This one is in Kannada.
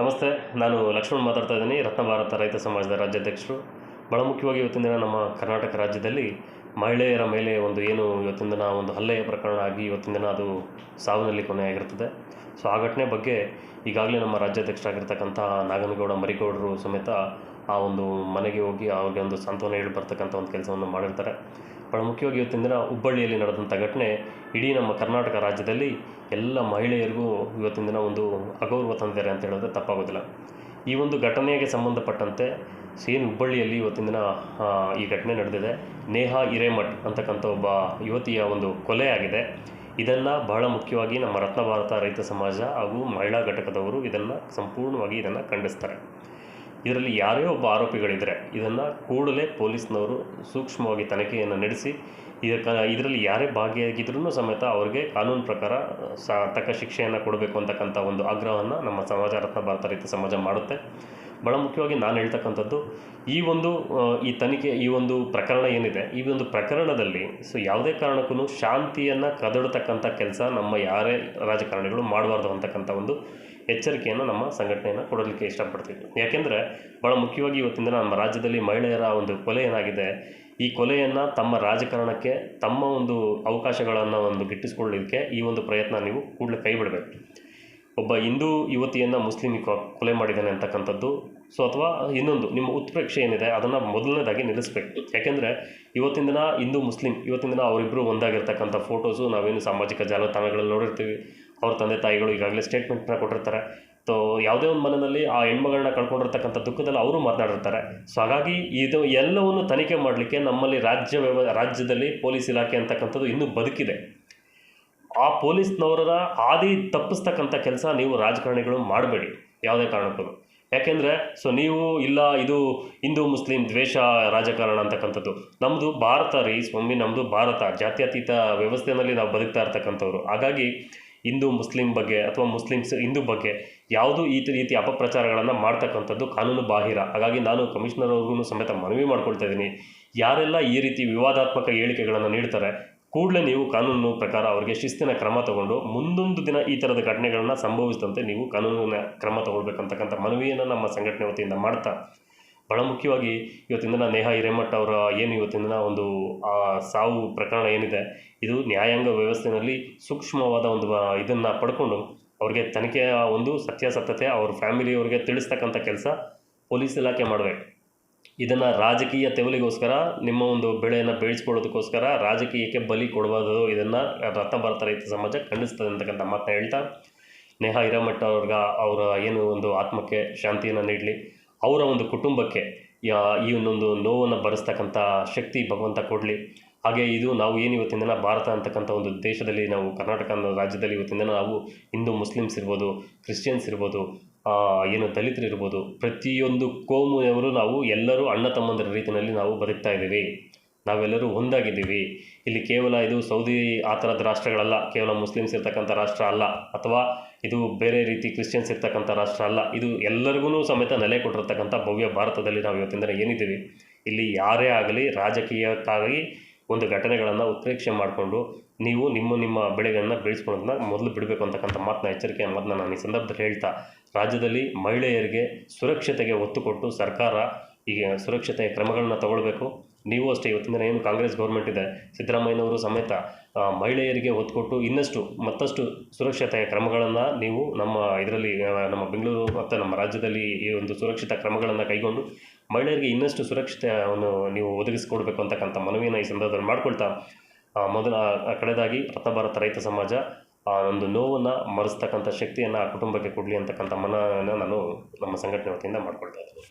ನಮಸ್ತೆ, ನಾನು ಲಕ್ಷ್ಮಣ್ ಮಾತಾಡ್ತಾ ಇದ್ದೀನಿ. ರತ್ನ ಭಾರತ ರೈತ ಸಮಾಜದ ರಾಜ್ಯಾಧ್ಯಕ್ಷರು. ಬಹಳ ಮುಖ್ಯವಾಗಿ ಇವತ್ತಿನ ದಿನ ನಮ್ಮ ಕರ್ನಾಟಕ ರಾಜ್ಯದಲ್ಲಿ ಮಹಿಳೆಯರ ಮೇಲೆ ಒಂದು ಏನು ಇವತ್ತಿನ ದಿನ ಒಂದು ಹಲ್ಲೆಯ ಪ್ರಕರಣ ಆಗಿ ಇವತ್ತಿನ ದಿನ ಅದು ಸಾವಿನಲ್ಲಿ ಕೊನೆಯಾಗಿರ್ತದೆ ಸೊ, ಆ ಘಟನೆ ಬಗ್ಗೆ ಈಗಾಗಲೇ ನಮ್ಮ ರಾಜ್ಯಾಧ್ಯಕ್ಷರಾಗಿರ್ತಕ್ಕಂಥ ನಾಗನಗೌಡ ಮರಿಗೌಡರು ಸಮೇತ ಆ ಒಂದು ಮನೆಗೆ ಹೋಗಿ ಅವ್ರಿಗೆ ಒಂದು ಸಾಂತ್ವನ ಹೇಳಿ ಬರ್ತಕ್ಕಂಥ ಒಂದು ಕೆಲಸವನ್ನು ಮಾಡಿರ್ತಾರೆ. ಭಾಳ ಮುಖ್ಯವಾಗಿ ಇವತ್ತಿನ ದಿನ ಹುಬ್ಬಳ್ಳಿಯಲ್ಲಿ ನಡೆದಂಥ ಘಟನೆ ಇಡೀ ನಮ್ಮ ಕರ್ನಾಟಕ ರಾಜ್ಯದಲ್ಲಿ ಎಲ್ಲ ಮಹಿಳೆಯರಿಗೂ ಇವತ್ತಿನ ದಿನ ಒಂದು ಅಗೌರವ ತಂದಿದ್ದಾರೆ ಅಂತ ಹೇಳಿದ್ರೆ ತಪ್ಪಾಗೋದಿಲ್ಲ. ಈ ಒಂದು ಘಟನೆಗೆ ಸಂಬಂಧಪಟ್ಟಂತೆ ಸೇನ್ ಹುಬ್ಬಳ್ಳಿಯಲ್ಲಿ ಇವತ್ತಿನ ದಿನ ಈ ಘಟನೆ ನಡೆದಿದೆ. ನೇಹಾ ಹಿರೇಮಠ್ ಅಂತಕ್ಕಂಥ ಒಬ್ಬ ಯುವತಿಯ ಒಂದು ಕೊಲೆ ಆಗಿದೆ ಇದನ್ನು ಬಹಳ ಮುಖ್ಯವಾಗಿ ನಮ್ಮ ರತ್ನ ಭಾರತ ರೈತ ಸಮಾಜ ಹಾಗೂ ಮಹಿಳಾ ಘಟಕದವರು ಇದನ್ನು ಸಂಪೂರ್ಣವಾಗಿ ಇದನ್ನು ಖಂಡಿಸ್ತಾರೆ. ಇದರಲ್ಲಿ ಯಾರೇ ಒಬ್ಬ ಆರೋಪಿಗಳಿದ್ದರೆ ಇದನ್ನು ಕೂಡಲೇ ಪೊಲೀಸ್ನವರು ಸೂಕ್ಷ್ಮವಾಗಿ ತನಿಖೆಯನ್ನು ನಡೆಸಿ, ಇದಕ್ಕೆ ಇದರಲ್ಲಿ ಯಾರೇ ಭಾಗಿಯಾಗಿದ್ರೂ ಸಮೇತ ಅವರಿಗೆ ಕಾನೂನು ಪ್ರಕಾರ ಸ, ತಕ್ಕ ಶಿಕ್ಷೆಯನ್ನು ಕೊಡಬೇಕು ಅಂತಕ್ಕಂಥ ಒಂದು ಆಗ್ರಹವನ್ನು ನಮ್ಮ ಸಮಾಜ ರತ್ನ ಭಾರತ ರೀತಿ ಸಮಾಜ ಮಾಡುತ್ತೆ. ಬಹಳ ಮುಖ್ಯವಾಗಿ ನಾನು ಹೇಳ್ತಕ್ಕಂಥದ್ದು, ಈ ಒಂದು ಈ ತನಿಖೆ, ಈ ಒಂದು ಪ್ರಕರಣ ಏನಿದೆ, ಈ ಒಂದು ಪ್ರಕರಣದಲ್ಲಿ ಸೊ ಯಾವುದೇ ಕಾರಣಕ್ಕೂ ಶಾಂತಿಯನ್ನು ಕದಡತಕ್ಕಂಥ ಕೆಲಸ ನಮ್ಮ ಯಾರೇ ರಾಜಕಾರಣಿಗಳು ಮಾಡಬಾರ್ದು ಅಂತಕ್ಕಂಥ ಒಂದು ಎಚ್ಚರಿಕೆಯನ್ನು ನಮ್ಮ ಸಂಘಟನೆಯನ್ನು ಕೊಡಲಿಕ್ಕೆ ಇಷ್ಟಪಡ್ತೀವಿ ಯಾಕೆಂದರೆ ಭಾಳ ಮುಖ್ಯವಾಗಿ ಇವತ್ತಿನ ನಮ್ಮ ರಾಜ್ಯದಲ್ಲಿ ಮಹಿಳೆಯರ ಒಂದು ಕೊಲೆ ಏನಾಗಿದೆ, ಈ ಕೊಲೆಯನ್ನು ತಮ್ಮ ರಾಜಕಾರಣಕ್ಕೆ, ತಮ್ಮ ಒಂದು ಅವಕಾಶಗಳನ್ನು ಒಂದು ಗಿಟ್ಟಿಸ್ಕೊಳ್ಳಲಿಕ್ಕೆ ಈ ಒಂದು ಪ್ರಯತ್ನ ನೀವು ಕೂಡಲೇ ಕೈ ಬಿಡಬೇಕು. ಒಬ್ಬ ಹಿಂದೂ ಯುವತಿಯನ್ನು ಮುಸ್ಲಿಂ ಕೊಲೆ ಮಾಡಿದ್ದಾನೆ ಅಂತಕ್ಕಂಥದ್ದು. ಸೊ ಅಥವಾ ಇನ್ನೊಂದು, ನಿಮ್ಮ ಉತ್ಪ್ರೇಕ್ಷೆ ಏನಿದೆ ಅದನ್ನು ಮೊದಲನೇದಾಗಿ ನಿಲ್ಲಿಸಬೇಕು. ಯಾಕೆಂದರೆ ಇವತ್ತಿನ ದಿನ ಹಿಂದೂ, ಮುಸ್ಲಿಂ, ಇವತ್ತಿನ ದಿನ ಅವರಿಬ್ಬರು ಒಂದಾಗಿರ್ತಕ್ಕಂಥ ಫೋಟೋಸು ನಾವೇನು ಸಾಮಾಜಿಕ ಜಾಲತಾಣಗಳಲ್ಲಿ ನೋಡಿರ್ತೀವಿ. ಅವ್ರ ತಂದೆ ತಾಯಿಗಳು ಈಗಾಗಲೇ ಸ್ಟೇಟ್ಮೆಂಟ್ನ ಕೊಟ್ಟಿರ್ತಾರೆ. ಸೊ ಯಾವುದೇ ಒಂದು ಮನೆಯಲ್ಲಿ ಆ ಹೆಣ್ಮಗಳನ್ನ ಕಳ್ಕೊಂಡಿರ್ತಕ್ಕಂಥ ದುಃಖದಲ್ಲಿ ಅವರು ಮಾತನಾಡಿರ್ತಾರೆ. ಸೊ ಹಾಗಾಗಿ ಇದು ಎಲ್ಲವನ್ನು ತನಿಖೆ ಮಾಡಲಿಕ್ಕೆ ನಮ್ಮಲ್ಲಿ ರಾಜ್ಯ ವ್ಯವ ರಾಜ್ಯದಲ್ಲಿ ಪೊಲೀಸ್ ಇಲಾಖೆ ಅಂತಕ್ಕಂಥದ್ದು ಇನ್ನೂ ಬದುಕಿದೆ. ಆ ಪೊಲೀಸ್ನವರ ಆದಿ ತಪ್ಪಿಸ್ತಕ್ಕಂಥ ಕೆಲಸ ನೀವು ರಾಜಕಾರಣಿಗಳು ಮಾಡಬೇಡಿ, ಯಾವುದೇ ಕಾರಣಕ್ಕೂ. ಯಾಕೆಂದರೆ ಸೊ ನೀವು ಇಲ್ಲ, ಇದು ಹಿಂದೂ, ಮುಸ್ಲಿಂ ದ್ವೇಷ, ರಾಜಕಾರಣ ಅಂತಕ್ಕಂಥದ್ದು. ನಮ್ಮದು ಭಾರತ ರೀ, ಸ್ವಾಮಿ ನಮ್ಮದು ಭಾರತ. ಜಾತ್ಯತೀತ ವ್ಯವಸ್ಥೆಯಲ್ಲಿ ನಾವು ಬದುಕ್ತಾ ಇರ್ತಕ್ಕಂಥವ್ರು. ಹಾಗಾಗಿ ಹಿಂದೂ ಮುಸ್ಲಿಂ ಬಗ್ಗೆ ಅಥವಾ ಮುಸ್ಲಿಮ್ಸ್ ಹಿಂದೂ ಬಗ್ಗೆ ಯಾವುದೂ ಈ ರೀತಿ ಅಪಪ್ರಚಾರಗಳನ್ನು ಮಾಡ್ತಕ್ಕಂಥದ್ದು ಕಾನೂನು ಬಾಹಿರ. ಹಾಗಾಗಿ ನಾನು ಕಮಿಷನರ್ ಅವ್ರಿಗೂ ಸಮೇತ ಮನವಿ ಮಾಡ್ಕೊಳ್ತಾ ಇದ್ದೀನಿ. ಯಾರೆಲ್ಲ ಈ ರೀತಿ ವಿವಾದಾತ್ಮಕ ಹೇಳಿಕೆಗಳನ್ನು ನೀಡ್ತಾರೆ, ಕೂಡಲೇ ನೀವು ಕಾನೂನು ಪ್ರಕಾರ ಅವರಿಗೆ ಶಿಸ್ತಿನ ಕ್ರಮ ತಗೊಂಡು ಮುಂದೊಂದು ದಿನ ಈ ಥರದ ಘಟನೆಗಳನ್ನು ಸಂಭವಿಸಿದಂತೆ ನೀವು ಕಾನೂನಿನ ಕ್ರಮ ತಗೊಳ್ಬೇಕಂತಕ್ಕಂಥ ಮನವಿಯನ್ನು ನಮ್ಮ ಸಂಘಟನೆ ವತಿಯಿಂದ ಮಾಡ್ತಾ ಭಾಳ ಮುಖ್ಯವಾಗಿ ಇವತ್ತಿನ ದಿನ ನೇಹಾ ಹಿರೇಮಠ್ ಅವರ ಏನು ಇವತ್ತಿನ ದಿನ ಒಂದು, ಆ, ಸಾವು ಪ್ರಕರಣ ಏನಿದೆ, ಇದು ನ್ಯಾಯಾಂಗ ವ್ಯವಸ್ಥೆಯಲ್ಲಿ ಸೂಕ್ಷ್ಮವಾದ ಒಂದು ಇದನ್ನು ಪಡ್ಕೊಂಡು ಅವ್ರಿಗೆ ತನಿಖೆಯ ಒಂದು ಸತ್ಯಾಸತ್ಯತೆ ಅವ್ರ ಫ್ಯಾಮಿಲಿಯವ್ರಿಗೆ ತಿಳಿಸ್ತಕ್ಕಂಥ ಕೆಲಸ ಪೊಲೀಸ್ ಇಲಾಖೆ ಮಾಡಬೇಕು. ಇದನ್ನು ರಾಜಕೀಯ ತೆವಲಿಗೋಸ್ಕರ, ನಿಮ್ಮ ಒಂದು ಬೆಳೆಯನ್ನು ಬೆಳೆಸ್ಕೊಳ್ಳೋದಕ್ಕೋಸ್ಕರ ರಾಜಕೀಯಕ್ಕೆ ಬಲಿ ಕೊಡಬಾರ್ದು, ಇದನ್ನು ರತ್ನ ಭಾರತ ರೈತ ಸಮಾಜ ಖಂಡಿಸ್ತದೆ ಅಂತಕ್ಕಂಥ ಮಾತನ್ನ ಹೇಳ್ತಾ, ನೇಹಾ ಹಿರೇಮಠ ಅವ್ರಿಗೆ ಅವರ ಏನು ಒಂದು ಆತ್ಮಕ್ಕೆ ಶಾಂತಿಯನ್ನು ನೀಡಲಿ. ಅವರ ಒಂದು ಕುಟುಂಬಕ್ಕೆ ಈ ಒಂದೊಂದು ನೋವನ್ನು ಭರಿಸ್ತಕ್ಕಂಥ ಶಕ್ತಿ ಭಗವಂತ ಕೊಡಲಿ. ಹಾಗೆ ಇದು ನಾವು ಏನು ಇವತ್ತಿನ ಭಾರತ ಅಂತಕ್ಕಂಥ ಒಂದು ದೇಶದಲ್ಲಿ ನಾವು ಕರ್ನಾಟಕ ಅನ್ನೋ ರಾಜ್ಯದಲ್ಲಿ ಇವತ್ತಿನ ನಾವು ಹಿಂದೂ ಮುಸ್ಲಿಮ್ಸ್ ಇರ್ಬೋದು, ಕ್ರಿಶ್ಚಿಯನ್ಸ್ ಇರ್ಬೋದು ಏನು ದಲಿತರು ಇರ್ಬೋದು, ಪ್ರತಿಯೊಂದು ಕೋಮುನವರು ನಾವು ಎಲ್ಲರೂ ಅಣ್ಣ ತಮ್ಮಂದಿರ ರೀತಿಯಲ್ಲಿ ನಾವು ಬದುಕ್ತಾ ಇದ್ದೀವಿ. ನಾವೆಲ್ಲರೂ ಒಂದಾಗಿದ್ದೀವಿ. ಇಲ್ಲಿ ಕೇವಲ ಇದು ಸೌದಿ ಆ ಥರದ ರಾಷ್ಟ್ರಗಳಲ್ಲ, ಕೇವಲ ಮುಸ್ಲಿಮ್ಸ್ ಇರ್ತಕ್ಕಂಥ ರಾಷ್ಟ್ರ ಅಲ್ಲ, ಅಥವಾ ಇದು ಬೇರೆ ರೀತಿ ಕ್ರಿಶ್ಚಿಯನ್ಸ್ ಇರ್ತಕ್ಕಂಥ ರಾಷ್ಟ್ರ ಅಲ್ಲ, ಇದು ಎಲ್ಲರಿಗೂ ಸಮೇತ ನೆಲೆ ಕೊಟ್ಟಿರ್ತಕ್ಕಂಥ ಭವ್ಯ ಭಾರತದಲ್ಲಿ ನಾವು ಇವತ್ತಿನ ದಿನ ಏನಿದ್ದೀವಿ? ಇಲ್ಲಿ ಯಾರೇ ಆಗಲಿ, ರಾಜಕೀಯಕ್ಕಾಗಿ ಒಂದು ಘಟನೆಗಳನ್ನು ಉತ್ಪ್ರೇಕ್ಷೆ ಮಾಡಿಕೊಂಡು ನೀವು ನಿಮ್ಮ ನಿಮ್ಮ ಬೆಳೆಗಳನ್ನು ಬೆಳೆಸ್ಕೊಳ್ಳೋದನ್ನ ಮೊದಲು ಬಿಡಬೇಕು ಅಂತಕ್ಕಂಥ ಮಾತನ್ನ ಎಚ್ಚರಿಕೆ ಮಾತನ್ನ ನಾನು ಈ ಸಂದರ್ಭದಲ್ಲಿ ಹೇಳ್ತಾ, ರಾಜ್ಯದಲ್ಲಿ ಮಹಿಳೆಯರಿಗೆ ಸುರಕ್ಷತೆಗೆ ಒತ್ತು ಕೊಟ್ಟು ಸರ್ಕಾರ ಈಗ ಸುರಕ್ಷತೆಯ ಕ್ರಮಗಳನ್ನ ತಗೊಳ್ಬೇಕು. ನೀವು ಅಷ್ಟೇ, ಇವತ್ತಿನ ದಿನ ಏನು ಕಾಂಗ್ರೆಸ್ ಗೌರ್ಮೆಂಟ್ ಇದೆ, ಸಿದ್ದರಾಮಯ್ಯನವರು ಸಮೇತ ಮಹಿಳೆಯರಿಗೆ ಒತ್ತು ಕೊಟ್ಟು ಇನ್ನಷ್ಟು ಮತ್ತಷ್ಟು ಸುರಕ್ಷತೆಯ ಕ್ರಮಗಳನ್ನು ನೀವು ನಮ್ಮ ಇದರಲ್ಲಿ ನಮ್ಮ ಬೆಂಗಳೂರು ಮತ್ತು ನಮ್ಮ ರಾಜ್ಯದಲ್ಲಿ ಈ ಒಂದು ಸುರಕ್ಷಿತ ಕ್ರಮಗಳನ್ನು ಕೈಗೊಂಡು ಮಹಿಳೆಯರಿಗೆ ಇನ್ನಷ್ಟು ಸುರಕ್ಷತೆಯನ್ನು ನೀವು ಒದಗಿಸಿಕೊಡ್ಬೇಕು ಅಂತಕ್ಕಂಥ ಮನವಿಯನ್ನು ಈ ಸಂದರ್ಭದಲ್ಲಿ ಮಾಡ್ಕೊಳ್ತಾ ಮೊದಲ ಕಡೆದಾಗಿ ರತ್ನ ಭಾರತ ರೈತ ಸಮಾಜ ಒಂದು ನೋವನ್ನು ಮರೆಸ್ತಕ್ಕಂಥ ಶಕ್ತಿಯನ್ನು ಆ ಕುಟುಂಬಕ್ಕೆ ಕೊಡಲಿ ಅಂತಕ್ಕಂಥ ಮನವನ್ನು ನಾನು ನಮ್ಮ ಸಂಘಟನೆ ವತಿಯಿಂದ ಮಾಡಿಕೊಳ್ತಾ ಇದ್ದೀನಿ.